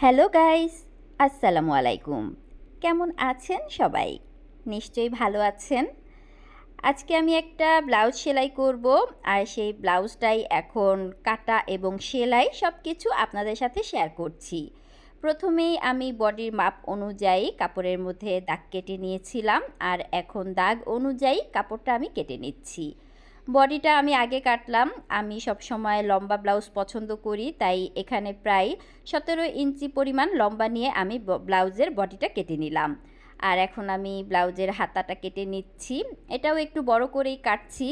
Hello guys, আসসালামু আলাইকুম। কেমন আছেন সবাই? নিশ্চয়ই ভালো আছেন। আজকে আমি একটা ব্লাউজ সেলাই করব, আর সেই ব্লাউজটাই এখন কাটা এবং সেলাই সব কিছু আপনাদের সাথে শেয়ার করছি। প্রথমেই আমি বডির মাপ অনুযায়ী কাপড়ের মধ্যে দাগ কেটে নিয়েছিলাম, আর এখন দাগ অনুযায়ী কাপড়টা আমি কেটে নিচ্ছি। বডিটা আমি আগে কাটলাম। আমি সব সময় লম্বা ব্লাউজ পছন্দ করি, তাই এখানে প্রায় সতেরো ইঞ্চি পরিমাণ লম্বা নিয়ে আমি ব্লাউজের বডিটা কেটে নিলাম। আর এখন আমি ব্লাউজের হাতাটা কেটে নিচ্ছি। এটাও একটু বড় করেই কাটছি।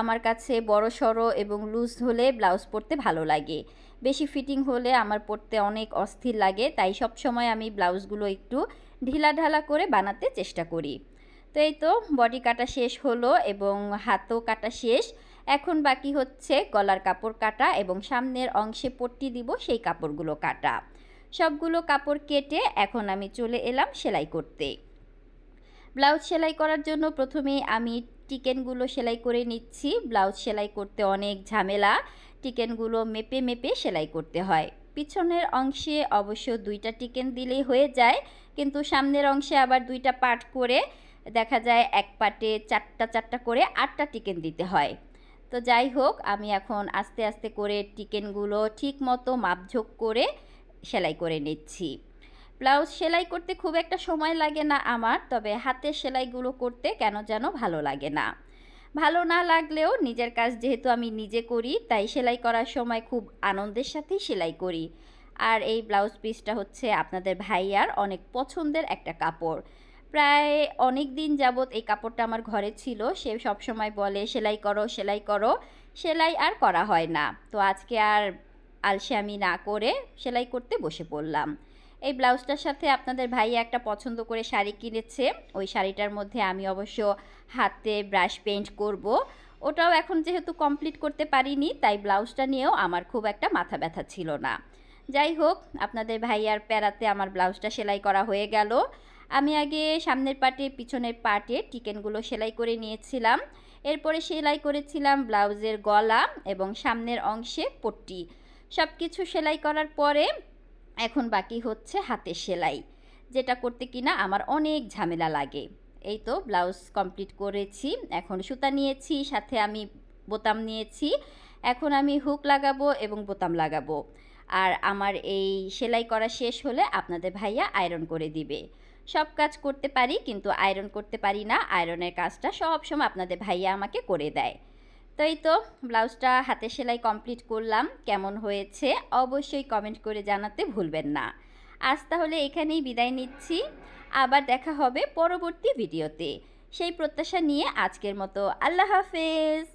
আমার কাছে বড় সড়ো এবং লুজ হলে ব্লাউজ পরতে ভালো লাগে। বেশি ফিটিং হলে আমার পরতে অনেক অস্থির লাগে, তাই সব সময় আমি ব্লাউজগুলো একটু ঢিলা ঢালা করে বানাতে চেষ্টা করি। তো এই তো বডি কাটা শেষ হলো এবং হাতও কাটা শেষ। এখন বাকি হচ্ছে গলার কাপড় কাটা এবং সামনের অংশে পট্টি দিব, সেই কাপড়গুলো কাটা। সবগুলো কাপড় কেটে এখন আমি চলে এলাম সেলাই করতে। ব্লাউজ সেলাই করার জন্য প্রথমে আমি টিকেনগুলো সেলাই করে নিচ্ছি। ব্লাউজ সেলাই করতে অনেক ঝামেলা। টিকেনগুলো মেপে মেপে সেলাই করতে হয়। পিছনের অংশে অবশ্য দুইটা টিকেন দিলেই হয়ে যায়, কিন্তু সামনের অংশে আবার দুইটা পার্ট করে দেখা যায় এক পাটে চারটা চারটা করে আটটা টিকেন দিতে হয়। তো যাই হোক, আমি এখন আস্তে আস্তে করে টিকেনগুলো ঠিক মতো মাপঝোক করে সেলাই করে নিচ্ছি। ব্লাউজ সেলাই করতে খুব একটা সময় লাগে না আমার, তবে হাতের সেলাইগুলো করতে কেন যেন ভালো লাগে না। ভালো না লাগলেও নিজের কাজ যেহেতু আমি নিজে করি, তাই সেলাই করার সময় খুব আনন্দের সাথেই সেলাই করি। আর এই ব্লাউজ পিসটা হচ্ছে আপনাদের ভাইয়ার অনেক পছন্দের একটা কাপড়। প্রায় অনেক দিন যাবৎ এই কাপড়টা আমার ঘরে ছিল। সে সব সময় বলে, সেলাই করো সেলাই করো, সেলাই আর করা হয় না। তো আজকে আর আলসে আমি না করে সেলাই করতে বসে পড়লাম। এই ব্লাউজটার সাথে আপনাদের ভাইয়া একটা পছন্দ করে শাড়ি কিনেছে। ওই শাড়িটার মধ্যে আমি অবশ্য হাতে ব্রাশ পেন্ট করব। ওটাও এখন যেহেতু কমপ্লিট করতে পারিনি, তাই ব্লাউজটা নিয়েও আমার খুব একটা মাথা ব্যথা ছিল না। যাই হোক, আপনাদের ভাইয়ার প্যারাতে আমার ব্লাউজটা সেলাই করা হয়ে গেল। আমি আগে সামনের পাটে, পিছনের পাটে টিকেনগুলো সেলাই করে নিয়েছিলাম। এরপরে সেলাই করেছিলাম ব্লাউজের গলা এবং সামনের অংশে পট্টি। সব কিছু সেলাই করার পরে এখন বাকি হচ্ছে হাতের সেলাই, যেটা করতে কিনা আমার অনেক ঝামেলা লাগে। এই তো ব্লাউজ কমপ্লিট করেছি, এখন সুতা নিয়েছি, সাথে আমি বোতাম নিয়েছি। এখন আমি হুক লাগাবো এবং বোতাম লাগাবো। আর আমার এই সেলাই করা শেষ হলে আপনাদের ভাইয়া আয়রন করে দিবে। সব কাজ করতে পারি, কিন্তু আয়রন করতে পারি না। আয়রনের কাজটা সব সময় আপনাদের ভাইয়া আমাকে করে দেয়। তো এই তো ব্লাউজটা হাতে সেলাই কমপ্লিট করলাম। কেমন হয়েছে অবশ্যই কমেন্ট করে জানাতে ভুলবেন না। আজ তাহলে এখানেই বিদায় নিচ্ছি। আবার দেখা হবে পরবর্তী ভিডিওতে সেই প্রত্যাশা নিয়ে আজকের মতো আল্লাহ হাফেজ।